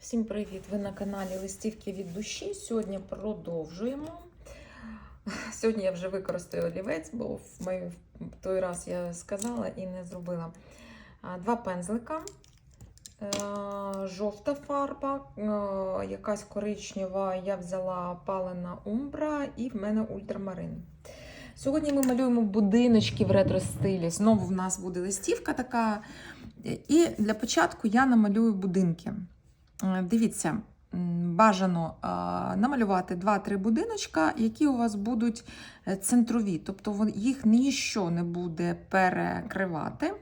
Всім привіт! Ви на каналі Листівки від душі. Сьогодні продовжуємо. Сьогодні я вже використаю олівець, бо в той раз я сказала і не зробила. Два пензлика, Е, жовта фарба, е, якась коричнева. Я взяла палена умбра і в мене ультрамарин. Сьогодні ми малюємо будиночки в ретро-стилі. Знову в нас буде листівка така. І для початку я намалюю будинки. Е, Дивіться, бажано намалювати 2-3 будиночка, які у вас будуть е, центрові, тобто їх ніщо не буде перекривати.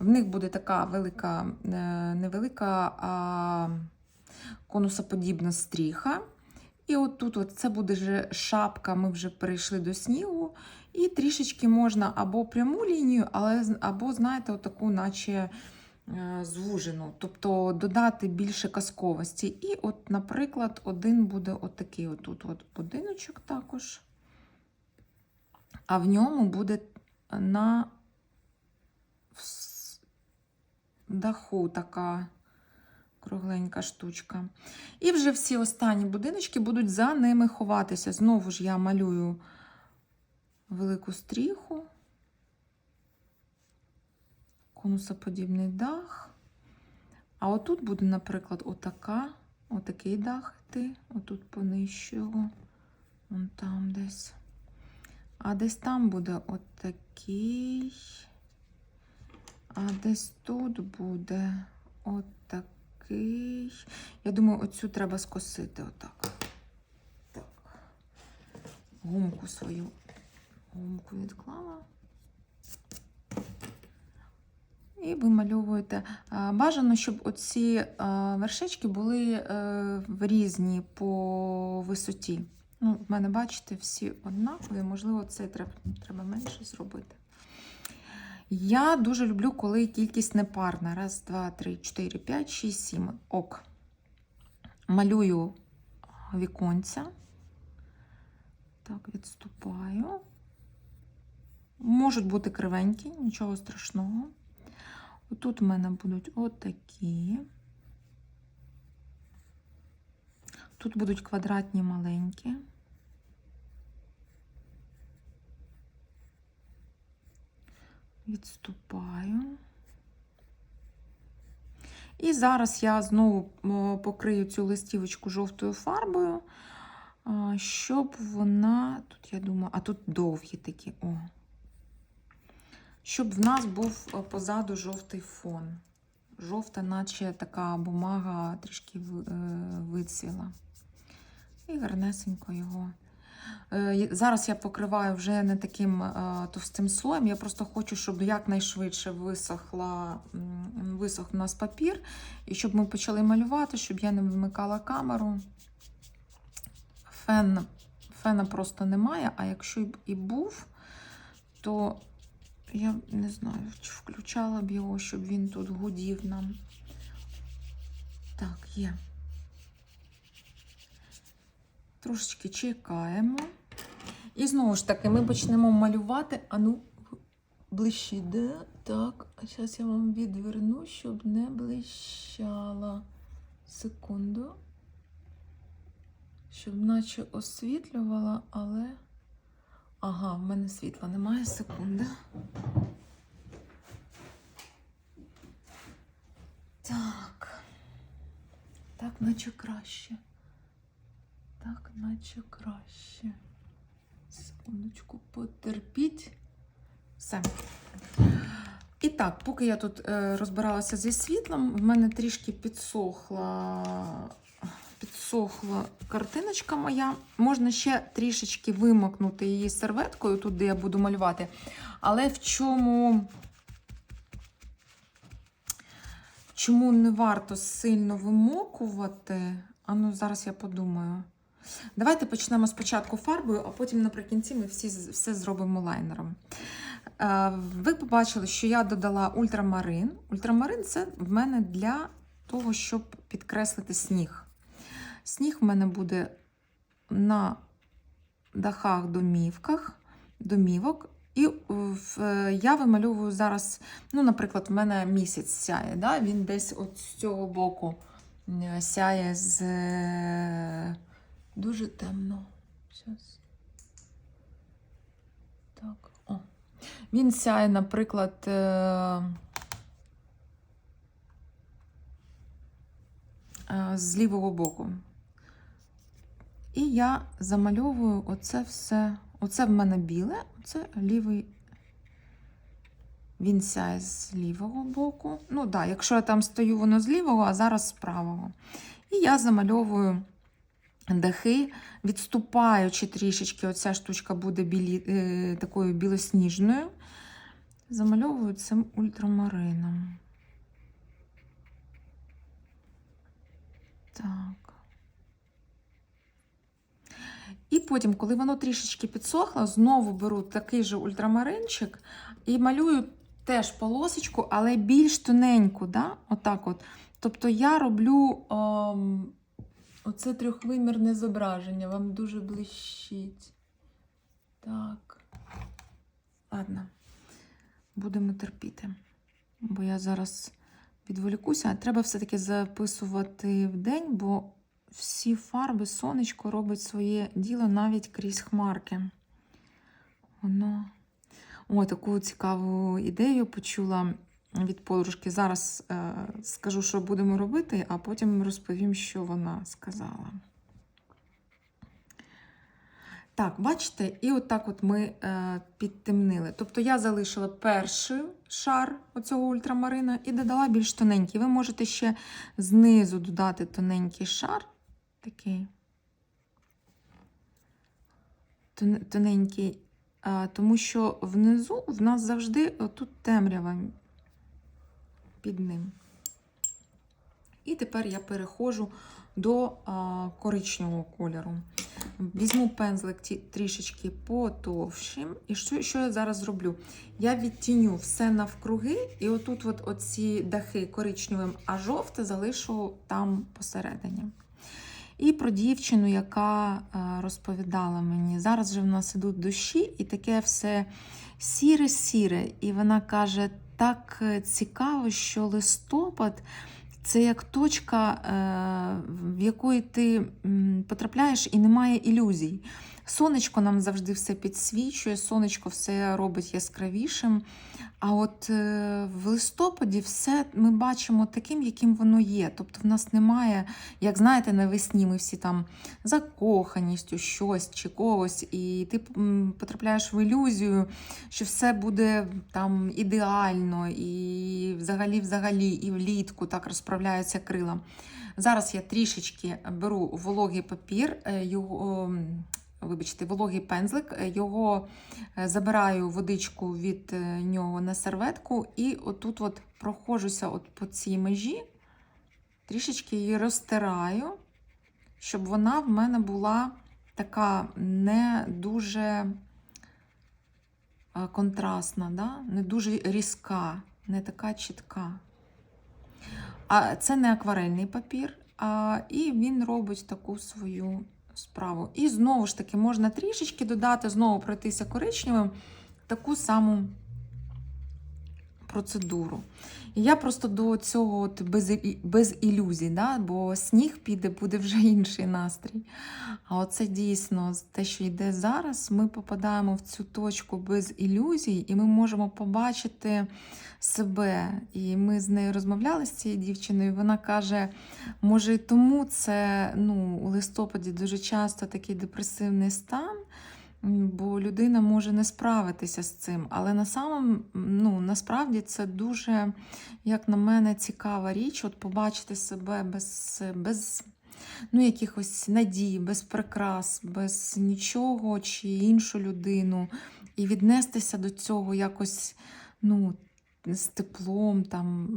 В них буде така велика, е, невелика а, конусоподібна стріха. І от тут от це буде вже шапка, ми вже перейшли до снігу. І трішечки можна або пряму лінію, але, або, знаєте, отаку, наче е, звужену, тобто додати більше казковості. І, от, наприклад, один буде отакий отут от будиночок також, а в ньому буде на даху така кругленька штучка. І вже всі останні будиночки будуть за ними ховатися. Знову ж я малюю велику стріху конусоподібний дах. А отут буде, наприклад, отака, отакий дах йти, отут понижче його, вон там десь. А десь там буде отакий. А десь тут буде отакий. Я думаю, оцю треба скосити отак. Так. Гумку свою. Гумку відклала. І вимальовуєте. Бажано, щоб оці вершечки були е, різні по висоті. Ну, в мене, бачите, всі однакові, можливо, це треба, треба менше зробити. Я дуже люблю, коли кількість непарна. Раз, два, три, чотири, п'ять, шість, сім. Ок. Малюю віконця. Так, відступаю. Можуть бути кривенькі, нічого страшного. Тут в мене будуть отакі. Тут будуть квадратні маленькі. Відступаю. І зараз я знову покрию цю листівочку жовтою фарбою, щоб вона, тут я думаю, а тут довгі такі, о, щоб в нас був е, позаду жовтий фон. Жовта, наче така бумага трішки е, вицвіла. І гарнесенько його. Е, Зараз я покриваю вже не таким товстим слоєм. Я просто хочу, щоб якнайшвидше висохла, висох у нас папір, і щоб ми почали малювати, щоб я не вимикала камеру. Фен, фена просто немає, а якщо і був, то я не знаю, чи включала б його, щоб він тут гудів нам. Так, є. Трошечки чекаємо. І знову ж таки, ми почнемо малювати. А ну, ближче йде. Так, зараз я вам відверну, щоб не блищала. Секунду. Щоб наче освітлювала, але. Ага, в мене світла немає, секунда. Так. Так, наче краще. Так, наче краще. Секундочку, потерпіть. Все. І так, поки я тут е, розбиралася зі світлом, в мене трішки підсохла, підсохла картиночка моя. Можна ще трішечки вимокнути її серветкою, тут, де я буду малювати. Але в чому, чому не варто сильно вимокувати? А ну, зараз я подумаю. Давайте почнемо спочатку фарбою, а потім наприкінці ми всі, все зробимо лайнером. Е, Ви побачили, що я додала ультрамарин. Ультрамарин це в мене для того, щоб підкреслити сніг. Сніг в мене буде на дахах, домівках, домівок. І я вимальовую зараз, ну, наприклад, в мене місяць сяє, да? він десь от з цього боку сяє з е, дуже темно. Щас. Так. О. Він сяє, наприклад. е, е, з лівого боку. І я замальовую оце все. Оце в мене біле, оце лівий. Він сяє з лівого боку. Ну да, якщо я там стою, воно з лівого, а зараз з правого. І я замальовую дахи, відступаючи трішечки, оця штучка буде білі, е, такою білосніжною. Замальовую цим ультрамарином. Так. І потім, коли воно трішечки підсохло, знову беру такий же ультрамаринчик і малюю теж полосочку, але більш тоненьку. Да? Отак от. Тобто я роблю ем, оце трьохвимірне зображення, вам дуже блищить. Так. Ладно, будемо терпіти. Бо я зараз відволікуся. Треба все-таки записувати в день, бо всі фарби сонечко робить своє діло навіть крізь хмарки. Воно. О, таку цікаву ідею почула від подружки. Зараз е, скажу, що будемо робити, а потім розповім, що вона сказала. Так, бачите, і отак от ми е, підтемнили. Тобто я залишила перший шар оцього ультрамарина і додала більш тоненький. Ви можете ще знизу додати тоненький шар, такий тоненький, тому що внизу в нас завжди тут темрява під ним. І тепер я переходжу до коричневого кольору. Візьму пензлик трішечки потовщим. І що, що я зараз зроблю? Я відтіню все навкруги, і отут от оці дахи коричневим, а жовте залишу там посередині. І про дівчину, яка е, розповідала мені, зараз же в нас ідуть дощі, і таке все сіре-сіре. І вона каже: так е, цікаво, що листопад це як точка, е, в якої ти потрапляєш і немає ілюзій. Сонечко нам завжди все підсвічує, сонечко все робить яскравішим. А от е, в листопаді все ми бачимо таким, яким воно є. Тобто в нас немає, як знаєте, навесні ми всі там закоханістю, щось чи когось, і ти потрапляєш в ілюзію, що все буде там ідеально, і взагалі, взагалі, і влітку так розправляються крила. Зараз я трішечки беру вологий папір, е, його. Вибачте, вологий пензлик, е, його е, забираю водичку від е, нього на серветку, і отут от проходжуся от по цій межі, трішечки її розтираю, щоб вона в мене була така не дуже контрастна, да? не дуже різка, не така чітка. А це не акварельний папір, а, і він робить таку свою справу. І знову ж таки можна трішечки додати, знову пройтися коричневим таку саму процедуру. І я просто до цього от без, без ілюзій, да? бо сніг піде, буде вже інший настрій. А оце дійсно те, що йде зараз, ми попадаємо в цю точку без ілюзій, і ми можемо побачити себе. І ми з нею розмовляли з цією дівчиною. і Вона каже, може, і тому це ну, у листопаді дуже часто такий депресивний стан. Бо людина може не справитися з цим. Але на самом, ну, насправді це дуже, як на мене, цікава річ, от побачити себе без, без ну, якихось надій, без прикрас, без нічого чи іншу людину, і віднестися до цього якось ну, з теплом, там,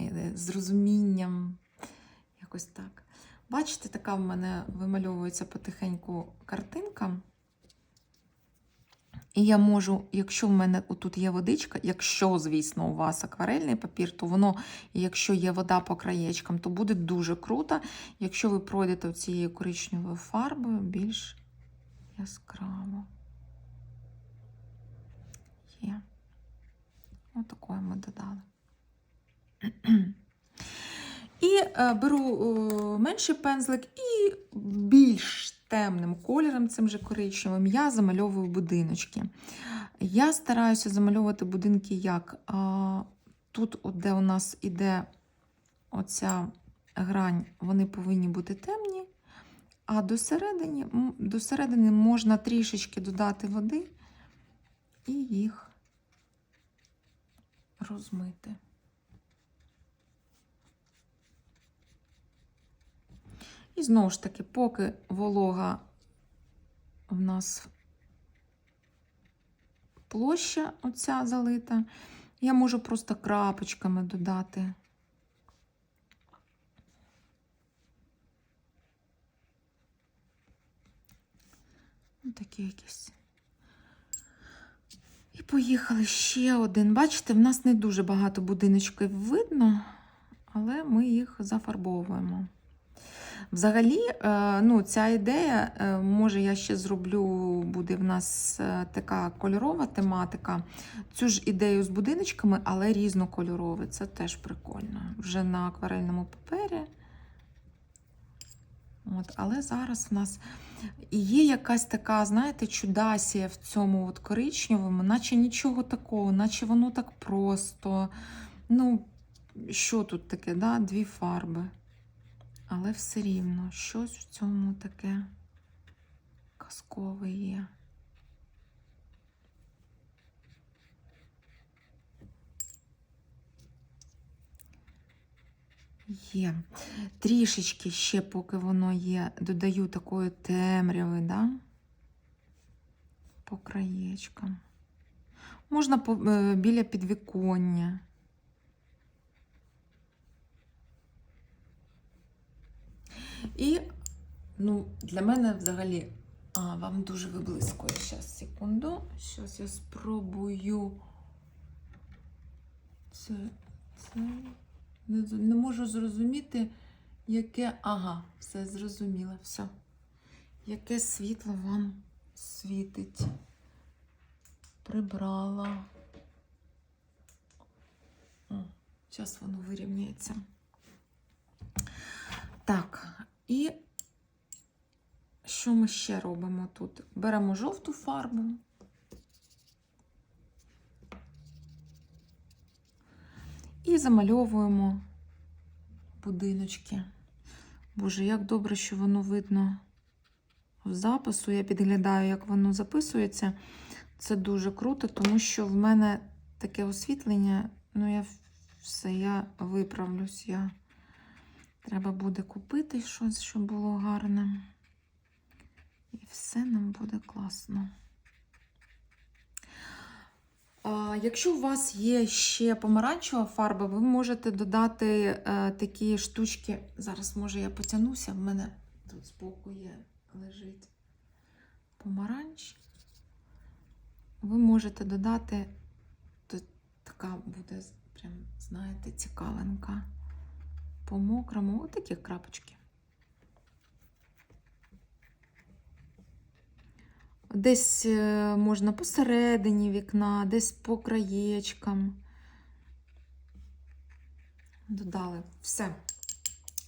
е, з розумінням. Якось так. Бачите, така в мене вимальовується потихеньку картинка. І я можу, якщо в мене отут є водичка, якщо, звісно, у вас акварельний папір, то воно, якщо є вода по краєчкам, то буде дуже круто. Якщо ви пройдете цією коричневою фарбою, більш яскраво. Є. Отакою ми додали. І е, беру е, менший пензлик і більш темним кольором, цим же коричневим, я замальовую будиночки. Я стараюся замальовувати будинки як а, тут, от де у нас іде оця грань, вони повинні бути темні, а до середини, м, до середини можна трішечки додати води і їх розмити. І знову ж таки, поки волога в нас площа оця залита, я можу просто крапочками додати. Такі якісь. І поїхали ще один. Бачите, в нас не дуже багато будиночків видно, але ми їх зафарбовуємо. Взагалі, е, ну, ця ідея, е, може, я ще зроблю, буде в нас е, така кольорова тематика. Цю ж ідею з будиночками, але різнокольоровий. Це теж прикольно. Вже на акварельному папері. От, але зараз в нас є якась така, знаєте, чудасія в цьому от коричневому, наче нічого такого, наче воно так просто. Ну, що тут таке, да? дві фарби. Але все рівно щось в цьому таке казкове є. Є. Трішечки ще, поки воно є, додаю такої темряви, да? по краєчкам. Можна е, біля підвіконня. І ну, для мене взагалі. А, вам дуже виблискує. Зараз, секунду. Зараз я спробую. Це, це. Не, не можу зрозуміти, яке. Ага, все зрозуміло, все. Яке світло вам світить. Прибрала. Зараз воно вирівняється. Так, і що ми ще робимо тут? Беремо жовту фарбу. І замальовуємо будиночки. Боже, як добре, що воно видно в запису. Я підглядаю, як воно записується. Це дуже круто, тому що в мене таке освітлення, ну я все, я виправлюсь. Я... Треба буде купити щось, щоб було гарне. І все нам буде класно. Якщо у вас є ще помаранчева фарба, ви можете додати е, такі штучки. Зараз, може, я потягнуся, в мене тут збоку є, лежить помаранч. Ви можете додати, тут така буде, прям, знаєте, цікавинка. По мокрому, отакі крапочки. Десь е, можна посередині вікна, десь по краєчкам. Додали. Все.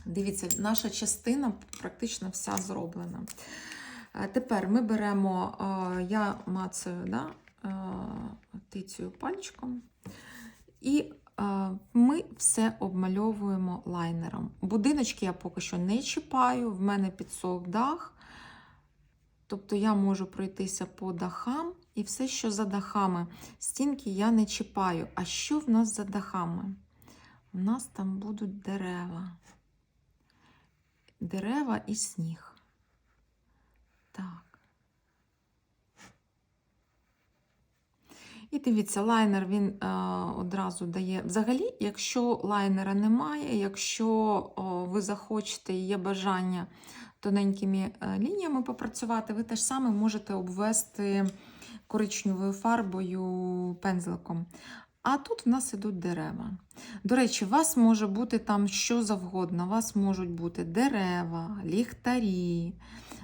Дивіться, наша частина практично вся зроблена. Е, Тепер ми беремо, е, я мацаю да, е, пальчиком, і ми все обмальовуємо лайнером. Будиночки я поки що не чіпаю, в мене підсох дах. Тобто я можу пройтися по дахам і все, що за дахами. Стінки я не чіпаю. А що в нас за дахами? У нас там будуть дерева. Дерева і сніг. Так. І дивіться, лайнер він е, одразу дає. Взагалі, якщо лайнера немає, якщо ви захочете і є бажання тоненькими е, лініями попрацювати, ви теж саме можете обвести коричневою фарбою пензликом. А тут в нас ідуть дерева. До речі, у вас може бути там що завгодно. У вас можуть бути дерева, ліхтарі,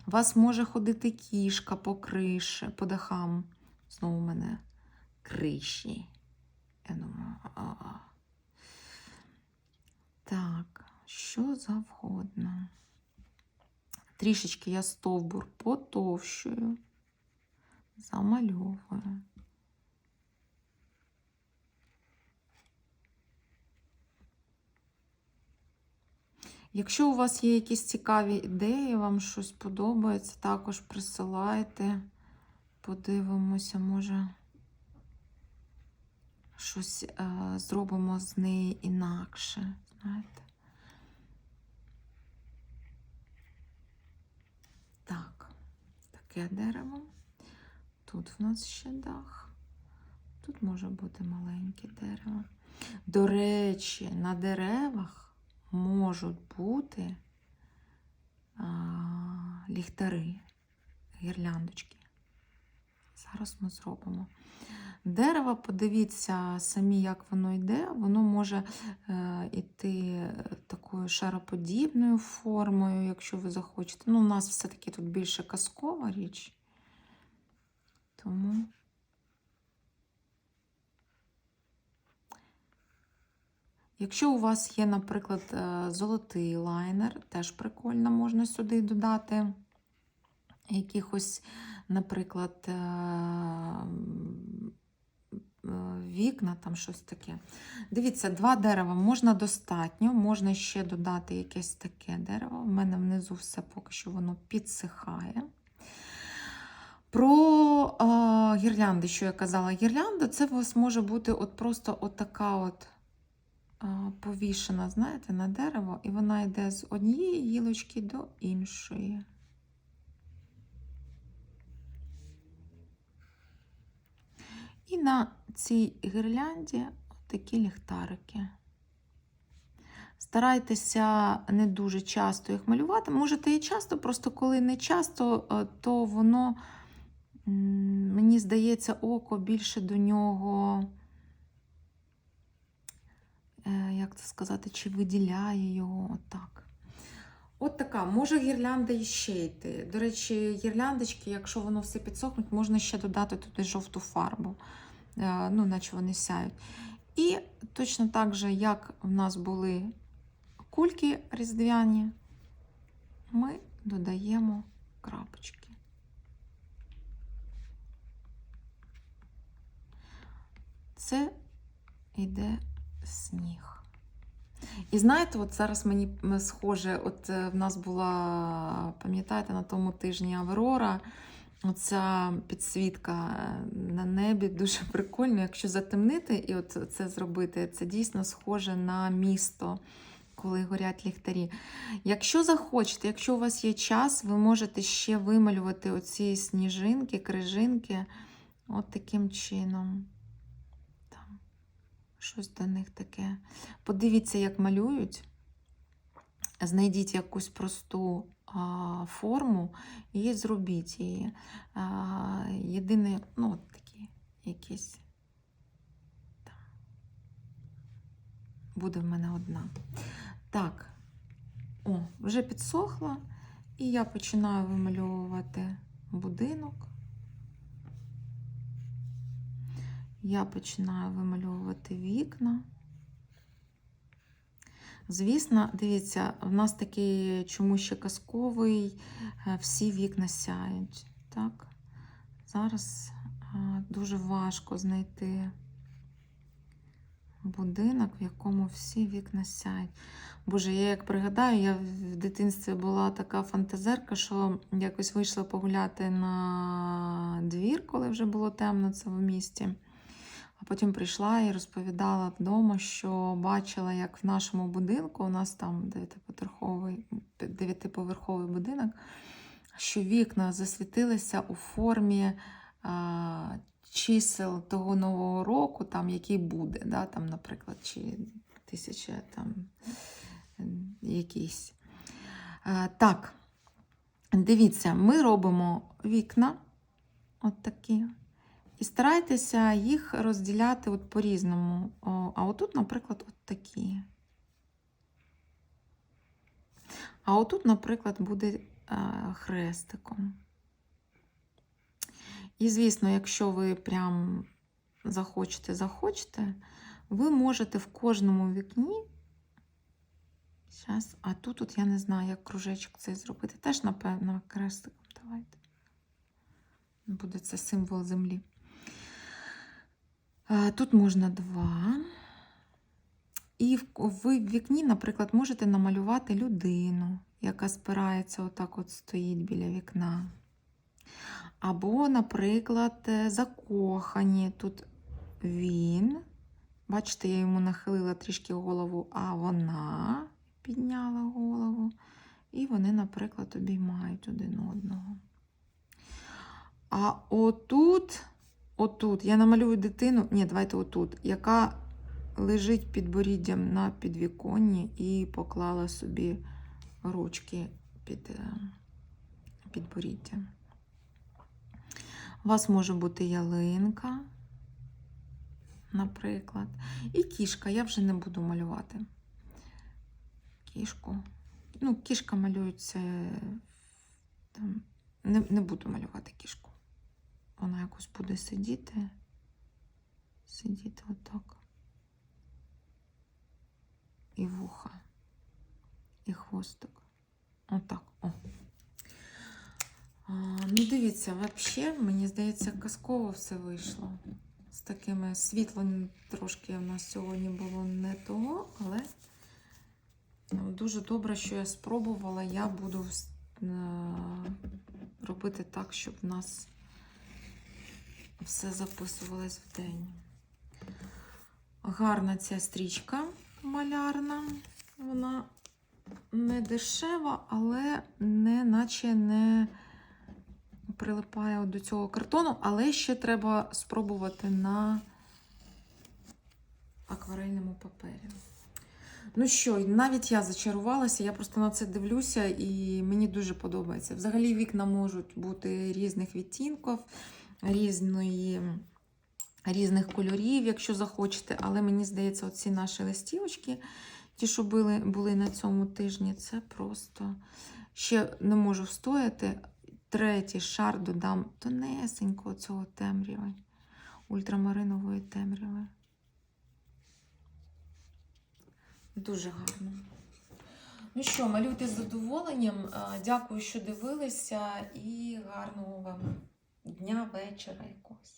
у вас може ходити кішка по криші, по дахам. Знову мене криші. Я думаю, а-а. Так, що завгодно. Трішечки я стовбур потовщую, замальовую. Якщо у вас є якісь цікаві ідеї, вам щось подобається, також присилайте. Подивимося, може, щось е, зробимо з неї інакше. Знаєте? Так, таке дерево. Тут в нас ще дах. Тут може бути маленьке дерево. До речі, на деревах можуть бути а, ліхтари, гірляндочки. Зараз ми зробимо. Дерево, подивіться самі, як воно йде. Воно може е, йти такою шароподібною формою, якщо ви захочете. Ну, у нас все-таки тут більше казкова річ. Тому. Якщо у вас є, наприклад, е, золотий лайнер, теж прикольно можна сюди додати якихось, наприклад, е, е, вікна, там щось таке. Дивіться, два дерева можна достатньо, можна ще додати якесь таке дерево. У мене внизу все поки що воно підсихає. Про е, гірлянди, що я казала, гірлянда це у вас може бути от просто от така повішена, знаєте, на дерево, і вона йде з однієї гілочки до іншої. І на цій гірлянді такі ліхтарики. Старайтеся не дуже часто їх малювати. Можете і часто, просто коли не часто, е, то воно, мені здається, око більше до нього Е, як це сказати, чи виділяє його отак. От така, може гірлянда іще йти. До речі, гірляндочки, якщо воно все підсохнуть, можна ще додати туди жовту фарбу, ну, наче вони сяють. І точно так же, як в нас були кульки різдвяні, ми додаємо крапочки. Це йде сніг. І знаєте, от зараз мені схоже, от е, в нас була, пам'ятаєте, на тому тижні Аврора, оця підсвітка е, на небі дуже прикольно. Якщо затемнити і от це зробити, це дійсно схоже на місто. Коли горять ліхтарі. Якщо захочете, якщо у вас є час, ви можете ще вималювати оці сніжинки, крижинки от таким чином щось до них таке. Подивіться, як малюють. Знайдіть якусь просту форму і зробіть її. Єдине, ну, от такі якісь. Там. Буде в мене одна. Так, о, вже підсохла, і я починаю вимальовувати будинок. я починаю вимальовувати вікна. Звісно, дивіться, в нас такий чомусь ще казковий, е, всі вікна сяють. Так? Зараз е, дуже важко знайти будинок, в якому всі вікна сяють. Боже, я як пригадаю, я в дитинстві була така фантазерка, що якось вийшла погуляти на двір, коли вже було темно, це в місті. А потім прийшла і розповідала вдома, що бачила, як в нашому будинку, у нас там дев'ятиповерховий будинок, що вікна засвітилися у формі а, чисел того нового року, там, який буде, да, там, наприклад, чи тисяча там якийсь. А, так, дивіться, ми робимо вікна от такі. І старайтеся їх розділяти от по-різному. А отут, наприклад, от такі. А отут, наприклад, буде е, хрестиком. І, звісно, якщо ви прям захочете, захочете, ви можете в кожному вікні Зараз, а тут от я не знаю, як кружечок цей зробити. Теж, напевно, крестиком давайте. Буде це символ землі. Тут можна два. І ви в вікні, наприклад, можете намалювати людину, яка спирається, отак от стоїть біля вікна. Або, наприклад, е, закохані. Тут він. Бачите, я йому нахилила трішки голову, а вона підняла голову. І вони, наприклад, обіймають один одного. А отут, отут, я намалюю дитину, ні, давайте отут, яка лежить під боріддям на підвіконні і поклала собі ручки під е, підборіддя. У вас може бути ялинка, наприклад. І кішка, я вже не буду малювати. Кішку. Ну, кішка малюється. Там, не, не буду малювати кішку. Вона якось буде сидіти. Сидіти отак. І вуха. І хвостик. Отак. О. Ну, дивіться, взагалі, мені здається, казково все вийшло. З такими світлом трошки у нас сьогодні було не того, але ну, дуже добре, що я спробувала. Я буду е, робити так, щоб в нас все записувалось в день. Гарна ця стрічка малярна. Вона не дешева, але не наче не прилипає до цього картону, але ще треба спробувати на акварельному папері. Ну що, навіть я зачарувалася, я просто на це дивлюся і мені дуже подобається. Взагалі вікна можуть бути різних відтінків, різної, різних кольорів, якщо захочете. Але мені здається, оці наші листівочки, ті, що були, були на цьому тижні, це просто ще не можу встояти. Третій шар додам тонесенько цього темряви, ультрамаринової темряви. Дуже гарно. Ну що, малюйте з задоволенням. Дякую, що дивилися, і гарного вам дня, вечора якогось.